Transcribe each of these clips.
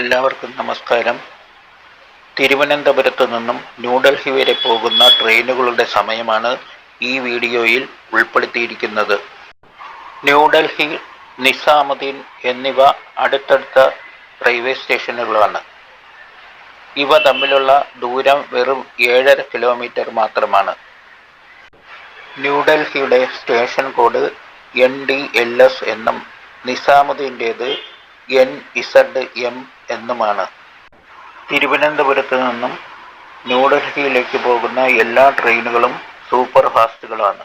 എല്ലാവർക്കും നമസ്കാരം. തിരുവനന്തപുരത്ത് നിന്നും ന്യൂഡൽഹി വരെ പോകുന്ന ട്രെയിനുകളുടെ സമയമാണ് ഈ വീഡിയോയിൽ ഉൾപ്പെടുത്തിയിരിക്കുന്നത്. ന്യൂഡൽഹി നിസാമുദ്ദീൻ എന്നിവ അടുത്തടുത്ത റെയിൽവേ സ്റ്റേഷനുകളാണ്. ഇവ തമ്മിലുള്ള ദൂരം വെറും ഏഴര കിലോമീറ്റർ മാത്രമാണ്. ന്യൂഡൽഹിയുടെ station code N D L S എന്നും നിസാമുദ്ദീന്റേത് എൻ ഇസഡ് എം എന്നുമാണ്. തിരുവനന്തപുരത്ത് നിന്നും ന്യൂഡൽഹിയിലേക്ക് പോകുന്ന എല്ലാ ട്രെയിനുകളും സൂപ്പർ ഫാസ്റ്റുകളാണ്.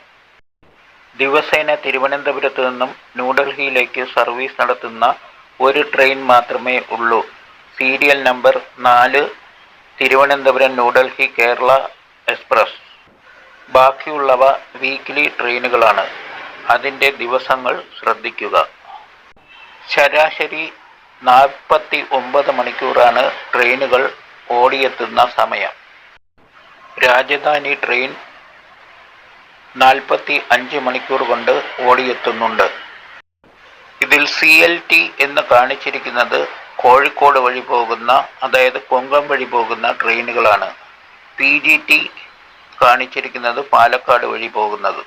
ദിവസേന തിരുവനന്തപുരത്ത് നിന്നും ന്യൂഡൽഹിയിലേക്ക് സർവീസ് നടത്തുന്ന ഒരു ട്രെയിൻ മാത്രമേ ഉള്ളൂ. സീരിയൽ നമ്പർ നാല് തിരുവനന്തപുരം ന്യൂഡൽഹി കേരള എക്സ്പ്രസ്. ബാക്കിയുള്ളവ വീക്ക്ലി ട്രെയിനുകളാണ്. അതിന്റെ ദിവസങ്ങൾ ശ്രദ്ധിക്കുക. ശരാശരി നാൽപ്പത്തി ഒമ്പത് മണിക്കൂറാണ് ട്രെയിനുകൾ ഓടിയെത്തുന്ന സമയം. രാജധാനി ട്രെയിൻ നാൽപ്പത്തി അഞ്ച് മണിക്കൂർ കൊണ്ട് ഓടിയെത്തുന്നുണ്ട്. ഇതിൽ സി എൽ ടി എന്ന് കാണിച്ചിരിക്കുന്നത് കോഴിക്കോട് വഴി പോകുന്ന അതായത് കൊങ്കം വഴി പോകുന്ന ട്രെയിനുകളാണ്. പി ജി ടി കാണിച്ചിരിക്കുന്നത് പാലക്കാട് വഴി പോകുന്നത്.